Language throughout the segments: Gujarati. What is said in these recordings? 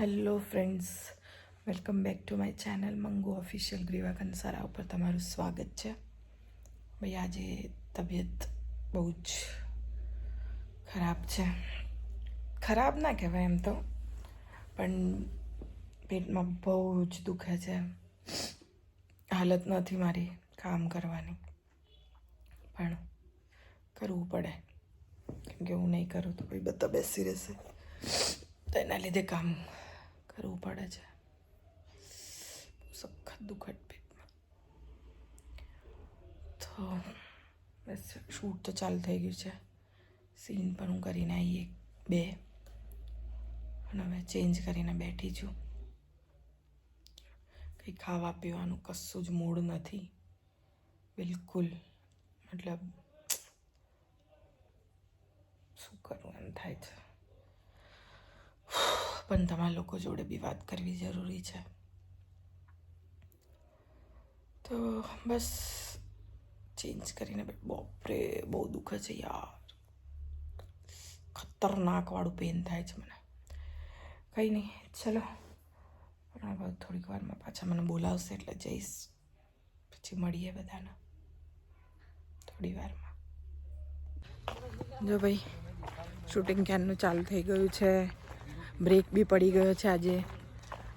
Hello friends welcome back to my channel Mangu official Griva Kansara ઉપર તમારું સ્વાગત છે. ભાઈ, આજે તબિયત બહુ જ ખરાબ છે. ખરાબ ના કહેવાય એમ તો, પણ પેટમાં બહુ જ દુખે છે. હાલત નથી મારી કામ કરવાની. પણ કરવું પડે. કેમ કે હું નહીં કરું તો ભાઈ બધા બેસી રહેશે. તો એના લીધે કામ કરવું પડે છે. સખત દુખટ પેટમાં. તો બસ શૂટ તો ચાલુ થઈ ગયું છે. સીન પણ હું કરીને આવી એક, બે. અને હવે ચેન્જ કરીને બેઠી છું. કંઈ ખાવા પીવાનું કશું જ મૂડ નથી. બિલકુલ. મતલબ શું કરવું એમ થાય છે. પણ તમારા લોકો જોડે બી વાત કરવી જરૂરી છે. તો બસ ચેન્જ કરીને બાપરે, બહુ દુઃખે છે યાર. ખતરનાકવાળું પેન થાય છે મને. કંઈ નહીં, ચલો. પણ થોડીક વારમાં પાછા મને બોલાવશે એટલે જઈશ. પછી મળીએ બધાને. થોડી વારમાં. જો ભાઈ શૂટિંગ ક્યારનું ચાલુ થઈ ગયું છે. બ્રેક બી પડી ગયો છે આજે.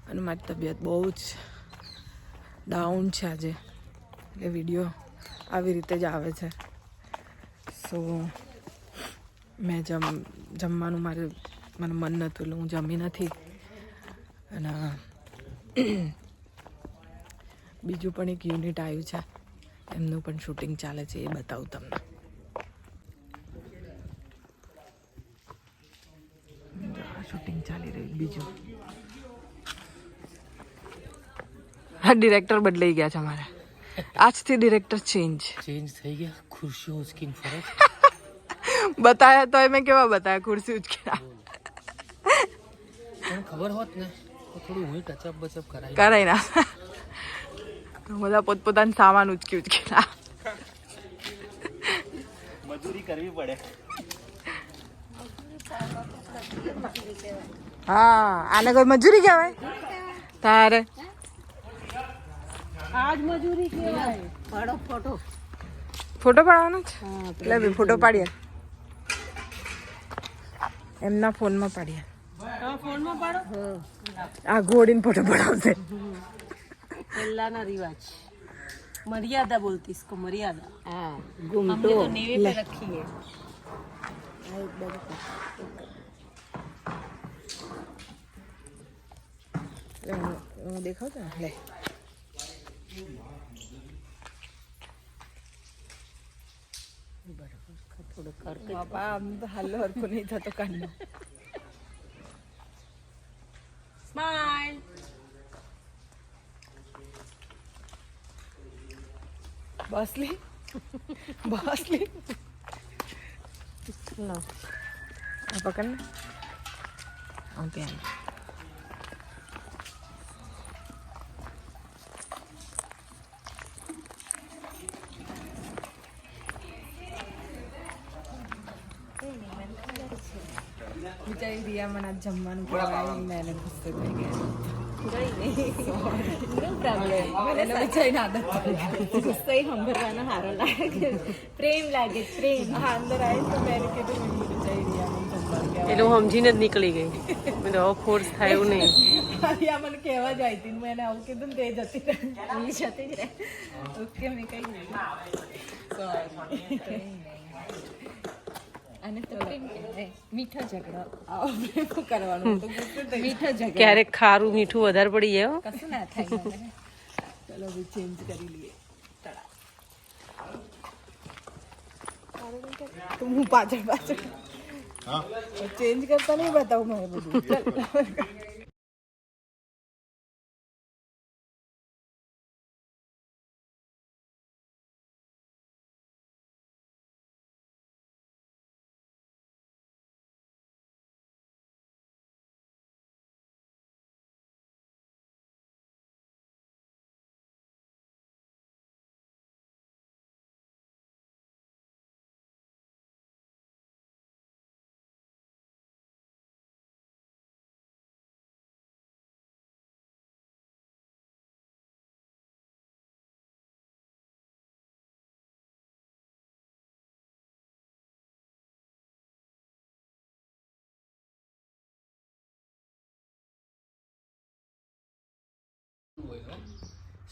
અને મારી તબિયત બહુ જ ડાઉન છે આજે. એટલે વીડિયો આવી રીતે જ આવે છે. સો મેં જમ, જમવાનું મારે, મને મન નહોતું એટલે હું જમી નથી. અને બીજું પણ એક યુનિટ આવ્યું છે. એમનું પણ શૂટિંગ ચાલે છે, એ બતાવું તમને જો આ શૂટિંગ ચાલી રહ્યું બીજું? હા ડિરેક્ટર બદલાઈ ગયા છે અમારા. આજથી ડિરેક્ટર ચેન્જ ચેન્જ થઈ ગયા? ખુરશી ઉચકીને ફરે? છે. બતાયા તો મેં કેવા બતાયા ખુરશી ઉચકેલા પણ ખબર હોત ને તો થોડું હું ટચઅપ બચઅપ કરાય કરાય ના. બધા પોતપોતાનું સામાન ઉચકી ઉચકી મજૂરી કરવી પડે. હા આને કોઈ મજૂરી કહેવાય? તારે? આજ મજૂરી ફોટો. પાડવાનો છે? એટલે બી ફોટો પાડ્યા એમના ફોનમાં પાડ્યા ફોનમાં પાડો. આ ઘોડીને ફોટો પડાવશે. પહેલાના રિવાજ. મર્યાદા બોલતી ઇસકો મર્યાદા. હા ગુમટો. નેવી પે રખી હે để để khóc cả này Smile. Basli. Basli. Apa kan? Oke. Okay. બિચારી રિયા મને આજ જમવાનું ખવડાવીને એને ગુસ્સે થઈ ગયા. સમજીને જ નીકળી ગઈ. ફોર્સ થાય એવું નહીં. મને કહેવા જાય હતી મેં આવું કીધું તે જતી રહી. જતી ઓકે મેં કઈ નહીં. અને તો મીઠો ઝઘડો. આવો કરવાનું? તો મીઠો ઝઘડો. ક્યારેક ખારું મીઠું વધારે પડી જાય કશું ના થાય ચલો હવે ચેન્જ કરી લઈએ. તો હું પાછળ પાછળ. ચેન્જ કરતા નહીં બતાવું મને બધું.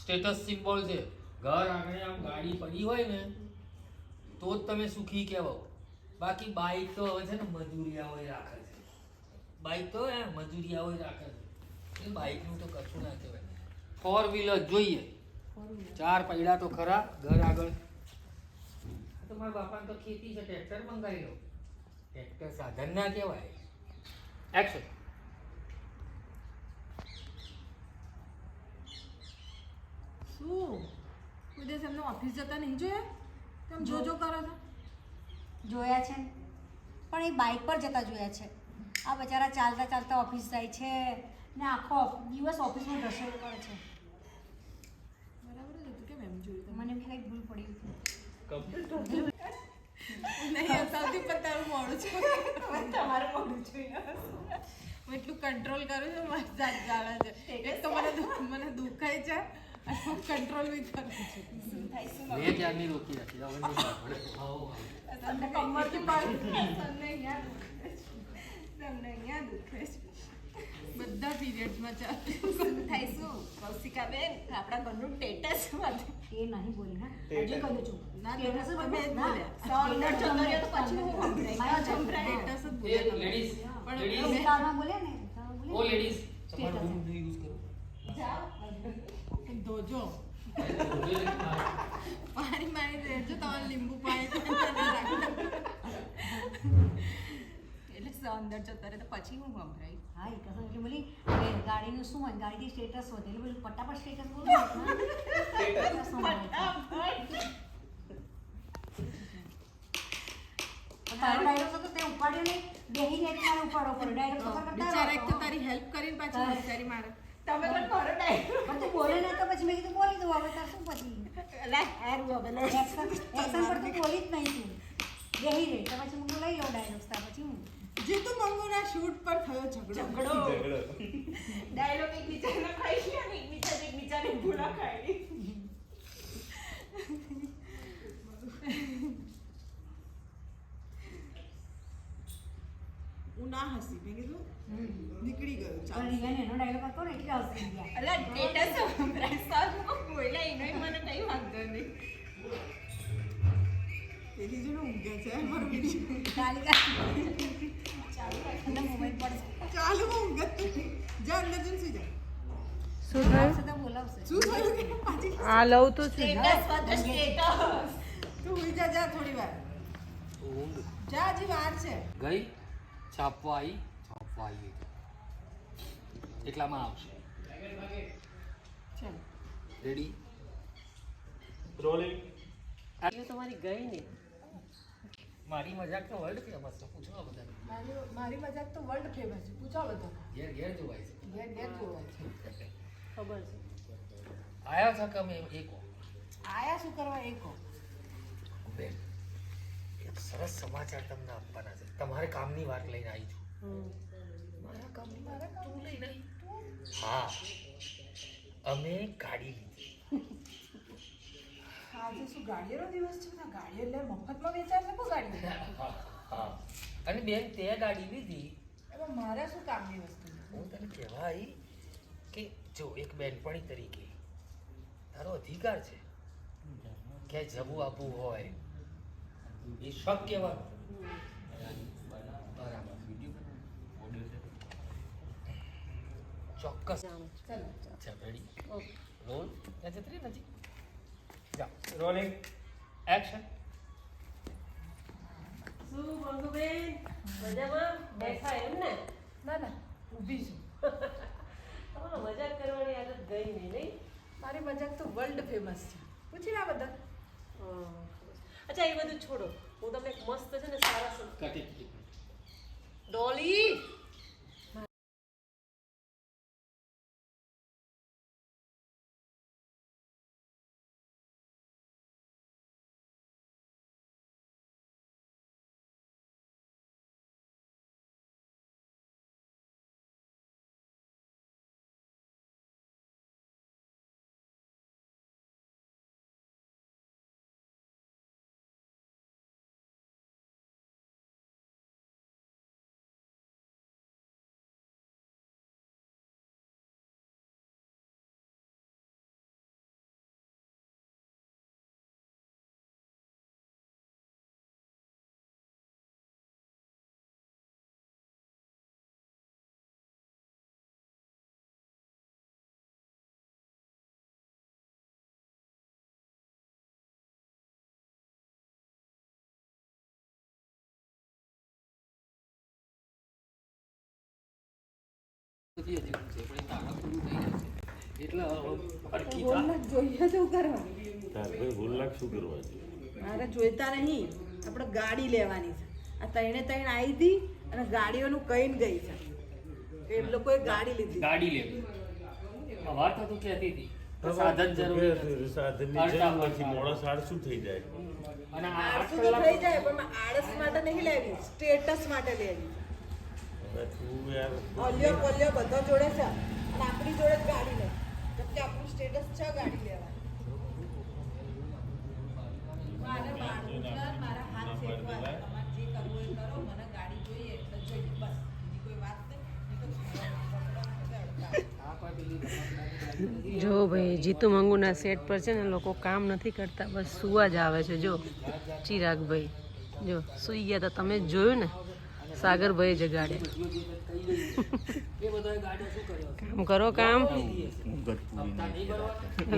સ્ટેટસ સિમ્બોલ છે. ઘર આગળ આમ ગાડી પડી હોય ને તો જ તમે સુખી કહેવાઓ. બાકી બાઈક તો હવે છે ને મજૂરિયા હોય રાખે છે. બાઈક તો એ મજૂરિયા હોય રાખે છે. એ બાઈકનું તો કશું ના કહેવાય. ફોર વ્હીલર જોઈએ. ચાર પૈડા તો ખરા ઘર આગળ. તો મારા બાપાને તો ખેતી છે ટ્રેક્ટર મંગાવી લો. ટ્રેક્ટર સાધન ના કહેવાય. એક્શન શું? કોઈ દિવસ એમને ઓફિસ જતા નહીં જોયા? કેમ જો જો કરો છો? જોયા છે. ને. પણ એ બાઇક પર જતા જોયા છે. આ બચારા ચાલતા ચાલતા ઓફિસ જાય છે ને આખો દિવસ ઓફિસમાં રસોઈ કરે છે. બરાબર જ હતું કેમ એમ જોયું તમે? મને બી કંઈ ભૂલ પડી હતી. નહીં સૌથી પણ તારું મોડું છે. તમારું મોડું છે હું એટલું કંટ્રોલ કરું છું મારી જાત જાણે છે. એક તો મને મને દુખાય છે. કંટ્રોલ બી કરું છું મેં ત્યારની રોકી રાખી હવે નહીં આવો. તમને કમરથી પાડ તમને અહીંયા તમને અહીંયા દુખે છે બધા પીરિયડ્સમાં ચાલે શું થાય શું કૌશિકાબેન આપણા ઘરનું ટેટસ એ નહીં બોલી હા હજી કહું છું ના, સ્ટેટસ તમે જ બોલ્યા. સો અંદર સ્ટેટસ જતો તમે- રહ્યો તો પછી હું સંભળાય. સંભળાય. જમ- જ બોલ્યા લેડીઝ પણ લેડીઝ બોલે ને ઓ લેડીઝ તમારું રૂમ યુઝ કરો ધોજો પાણી મારી દેજો તમારે લીંબુ પાણી એટલે અંદર જતા રહે તો પછી હું સંભળાય હા એ કસમ એટલે બોલી કે ગાડીનું શું હોય ગાડી સ્ટેટસ વધે એટલે બોલી ફટાફટ સ્ટેટસ બોલો? તારો તે ઉપાડ્યો નહીં બેહીને મારે ઉપાડવો પડ્યો તો કરતા બિચારા એક તો તારી હેલ્પ કરીને પાછી બિચારી મારે તમે પણ કરો ડાયરેક્ટ પણ તું બોલે ને તો પછી મેં કીધું બોલી દઉં હવે તાર શું પછી? લે. હારું હવે લે. એક્શન એક્શન પર તું બોલી જ નહીં તું. બેહી રહી. તો પછી હું લઈ લઉં ડાયલોગ્સ તાર પછી હું. જીતુ મંગુના શૂટ પર થયો ઝઘડો. ડાયલોગ એકબીજાને ખાઈ ગયા ને એકબીજાને એકબીજાને ભૂલા ખાઈ હું ના હસી મેં કીધું નીકળી ગયું ચાલ એનો ડાયલોગ હતો ને એટલે હસી ગયા બોલ્યા એનો મને કઈ વાંધો નહીં. પેલી જોડે ઊંઘે છે? મારો બીજું. તાલિકા ચાલુ મોબાઈલ ચાલુ ઊંઘે? જા અંદર જઈને સુઈ જા. શું થયું? બોલાવશે. શું થયું આ લઉં તો છું. સુઈ જા જા થોડી વાર. જા હજી વાર છે. ગઈ? છાપવા છાપવાઈ એટલામાં આવશે. રેડી રેડી આટલી તમારી ગઈ ને મારી મજાક તો વર્લ્ડ ફેમસ છે. પૂછો બધા બધાને. મારી મારી મજાક તો વર્લ્ડ ફેમસ છે. પૂછો બધા ઘેર ઘેર જોવાય છે. ઘેર ઘેર જોવાય છે. ખબર છે. આયા છો કે એકો એક આયા શું કરવા એકો બેન સરસ સમાચાર તમને આપવાના છે. તમારે કામની વાત લઈને આવી છું. મારા કામની વાત તું લઈને હા. અમે ગાડી લીધી. આજે શું ગાડીઓનો દિવસ છે? ને ગાડીઓ એટલે મફતમાં વેચાય છે કો ગાડીઓ હા અને બેન તે ગાડી લીધી. એમાં મારે શું કામની વસ્તુ હું તને કહેવા આવી કે જો એક બેનપણી તરીકે તારો અધિકાર છે કે જવું આપવું હોય એ શક વાત બરાબર ચોક્કસ. ચાલો. અચ્છા રેડી રોલ? ત્યાં જતી રહી નજીક? જા રોલિંગ એક્શન શું મંગુબેન મજામાં? બેઠા એમ ને? ના ના. ઊભી છું. તમારો મજાક કરવાની આદત ગઈ નહીં નહીં? મારી મજાક તો વર્લ્ડ ફેમસ છે. પૂછી ના બધા. અચ્છા એ બધું છોડો. હું તમને એક મસ્ત છે ને સારા ડોલી મારે જોઈતા નહીં આપણે ગાડી લેવાની છે. આ તઈને તઈને આવી હતી અને ગાડીઓનું કહીને ગઈ છે. એ લોકોએ ગાડી લીધી. ગાડી લેવી. વાત તો કહેતી હતી. સાધન જરૂરી થઈ જાય? અને આળસું થઈ જાય પણ આળસ માટે નહીં લેવી સ્ટેટસ માટે લેવી. તું યાર ઓલિયો પોલિયો બધો જોડે છે. અને આપણી જોડે જ ગાડી લે. કેમ આપણું સ્ટેટસ છે ગાડી લેવાની. મારે મારવું છે, મારા હાથ છે. તમારે જે કરવું એ કરો મને ગાડી જોઈએ એટલે જોઈએ. બસ બીજી કોઈ વાત નહીં. નહીં જો ભાઈ જીતુ મંગુના સેટ પર છે ને લોકો કામ નથી કરતા. બસ સુવા જ આવે છે. જો ચિરાગભાઈ જો સુઈ ગયા હતા તમે જ જોયું ને? સાગરભાઈ જગાડે એ બધાએ ગાડીઓ શું કર્યો છે? કામ કરો કામ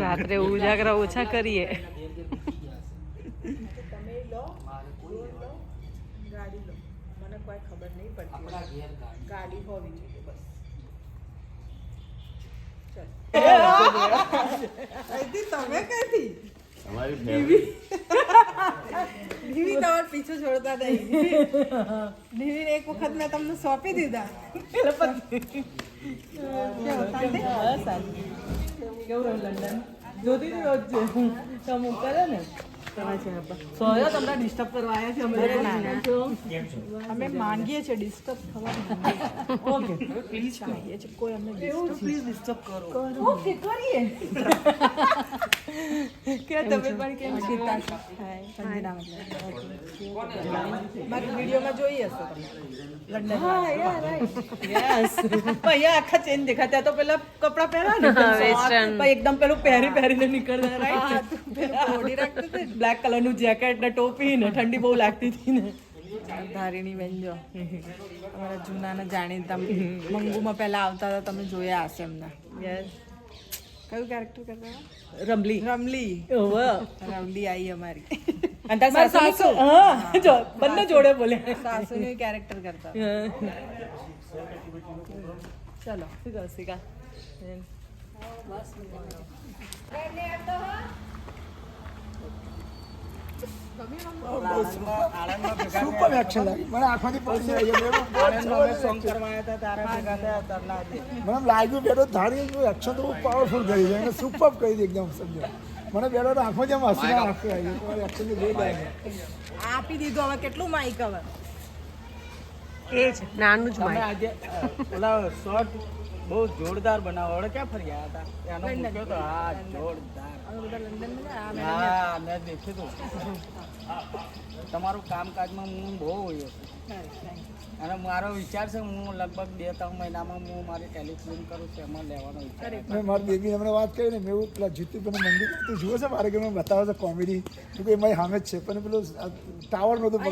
રાત્રે ઉજાગરા ઓછા કરીએ ઘેર ઘેર મૂકી ગયા છે. તમે લો લોન લો ગાડી લો મને કોઈ ખબર નહીં પડતી આપણા ઘેર ગાડી ગાડી હોવી જોઈએ બસ તમે કઈથી અમારી ફેમિલી ડીવી તમારો પીછો છોડતા નહીં. ડીવી એક વખત મેં તમને સોંપી દીધા. કેવું લંડન? જોતી હતી છે તમે કરે ને. સોયો તમને ડિસ્ટર્બ કરવા આવ્યા છે? અમે અમે માંગીએ છીએ ડિસ્ટર્બ થવા. ઓકે પ્લીઝ માંગીએ છીએ કોઈ અમને ડિસ્ટર્બ પ્લીઝ ડિસ્ટર્બ કરો. ઓકે કરીએ કે તમે પણ કેમ છો? મારી વિડીયોમાં જોઈ હશે તમે. લંડન હા યાર રાઈટ યસ અહીંયા આખા ચેન દેખાતા તો પેલા કપડા પહેરા ને? એકદમ પેલું પહેરી પહેરીને નીકળતા રાઈટ બ્લેક કલરનું જેકેટ ને ટોપી ને ઠંડી બહુ લાગતી હતી ને. ધારીણી બેન જો અમારા જૂનાને જાણીતા મંગુમાં પહેલા આવતા હતા તમે જોયા હશે એમને. યસ કયું કેરેક્ટર કરતા રમલી. રમલી. રમલી આવી અમારી. અને તાર સાસુ. હા જો બંને જોડે બોલે. સાસુનું કેરેક્ટર કરતા ચલો. શીખા શીખા સુપર એક્શન મને આંખોથી પડી મને લાગ્યું બેઠો ધારી એક્શન તો પાવરફુલ કરી છે. એને સુપર કરી દીધી એકદમ સમજો. મને બેઠો આંખો જેમ હસી આંખો આવી એક્શન જોઈ લાગે આપી દીધું હવે કેટલું માઇક હવે? એ જ નાનું જ આજે ઓલા શોર્ટ બહુ જોરદાર બનાવો. ક્યાં ફરી આવ્યા હતા? એનો મૂક્યો તો હા જોરદાર. હા મેં દેખ્યું હતું તમારું કામકાજમાં હું બહુ હોયો અને મારો વિચાર છે હું લગભગ બે ત્રણ મહિનામાં હું મારી ટેલિફોન કરું છું એમાં લેવાનો વિચાર મેં મારી બેબીને હમણાં વાત કરી ને મેં એવું પેલા જીતુભાઈ મંદિર તું જુઓ છે મારે કે મેં બતાવે છે કોમેડી. તો કે મારી સામે જ છે. પણ પેલું ટાવર નહોતું કે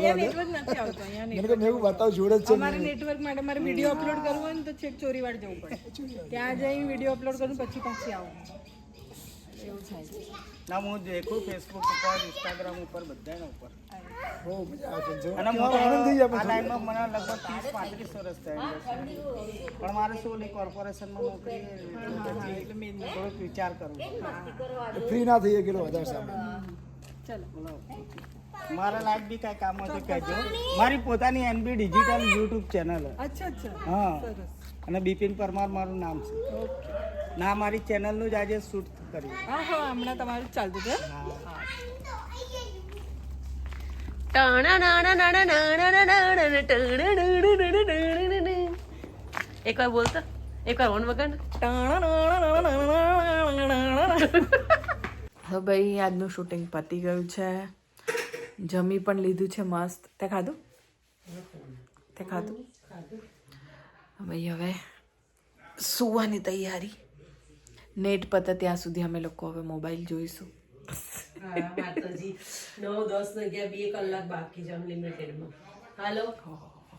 મેં એવું બતાવ જોડે જ છે. મારે નેટવર્ક માટે મારે વીડિયો અપલોડ કરવો હોય ને તો છેક ચોરીવાડ જવું પડે. ત્યાં જઈને વીડિયો અપલોડ કરું પછી પાછી આવું. એવું થાય છે. ના હું દેખું ફેસબુક ઉપર ઇન્સ્ટાગ્રામ ઉપર બધાના ઉપર. બહુ મજા આવે છે. અને હું આનંદ થઈ જાય આ પછી ટાઈમમાં મને લગભગ ત્રીસ પાંત્રીસ વર્ષ થયા પણ મારે શું કોર્પોરેશનમાં નોકરી એટલે થોડોક વિચાર કરું ફ્રી ના થઈએ કેટલો વધારે સામે મારા લાઈફ બી કાંઈ કામ હોય તો કહેજો. મારી પોતાની એનબી ડિજિટલ યુટ્યુબ ચેનલ અચ્છા અચ્છા. હા. અને બિપિન પરમાર મારું નામ છે. ના મારી ચેનલનું જ આજે શૂટ કર્યું. હા હા હમણાં તમારું ચાલતું છે એક વાર બોલતા એક વાર ઓન વગર હવે ભાઈ આજનું શૂટિંગ પતી ગયું છે જમી પણ લીધું છે મસ્ત તે ખાધું તે ખાધું ભાઈ હવે સુવાની તૈયારી નેટ પતે ત્યાં સુધી અમે લોકો હવે મોબાઈલ જોઈશું. માતાજી. નવ દસ ને બે કલાક બાકી છે અનલિમિટેડમાં હાલો.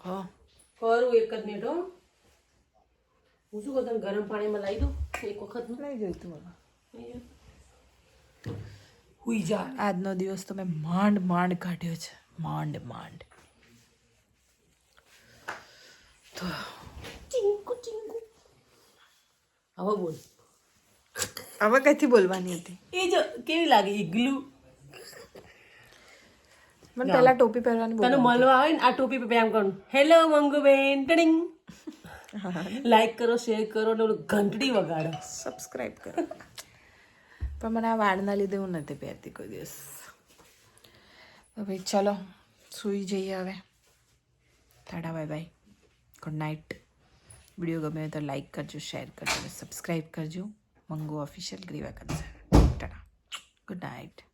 હા. કરું એક જ મિનિટ હો. હું શું કહું ગરમ પાણીમાં લાવી દઉં એક વખત હુઈ જા. આજનો દિવસ તો મેં માંડ માંડ કાઢ્યો છે. માંડ માંડ. તો ચીંકુ ચીંકુ. હવે બોલ. હવે કઈથી બોલવાની હતી. એ જો કેવી લાગે? ઈગલું? મને પહેલા ટોપી પહેરવાની તને મળવા આવે ને આ ટોપી પર આમ કરું. હેલો મંગુબેન ટડિંગ. લાઈક કરો શેર કરો ને ઘંટડી વગાડો. સબસ્ક્રાઇબ કરો. પણ મને આ વાળના લીધે હું નથી પહેરતી કોઈ દિવસ. તો ભાઈ ચલો સૂઈ જઈએ હવે. Tata bye bye. Good night video ગમે તો લાઈક કરજો શેર કરજો સબસ્ક્રાઈબ કરજો. Mango official Griva Kansara tata good night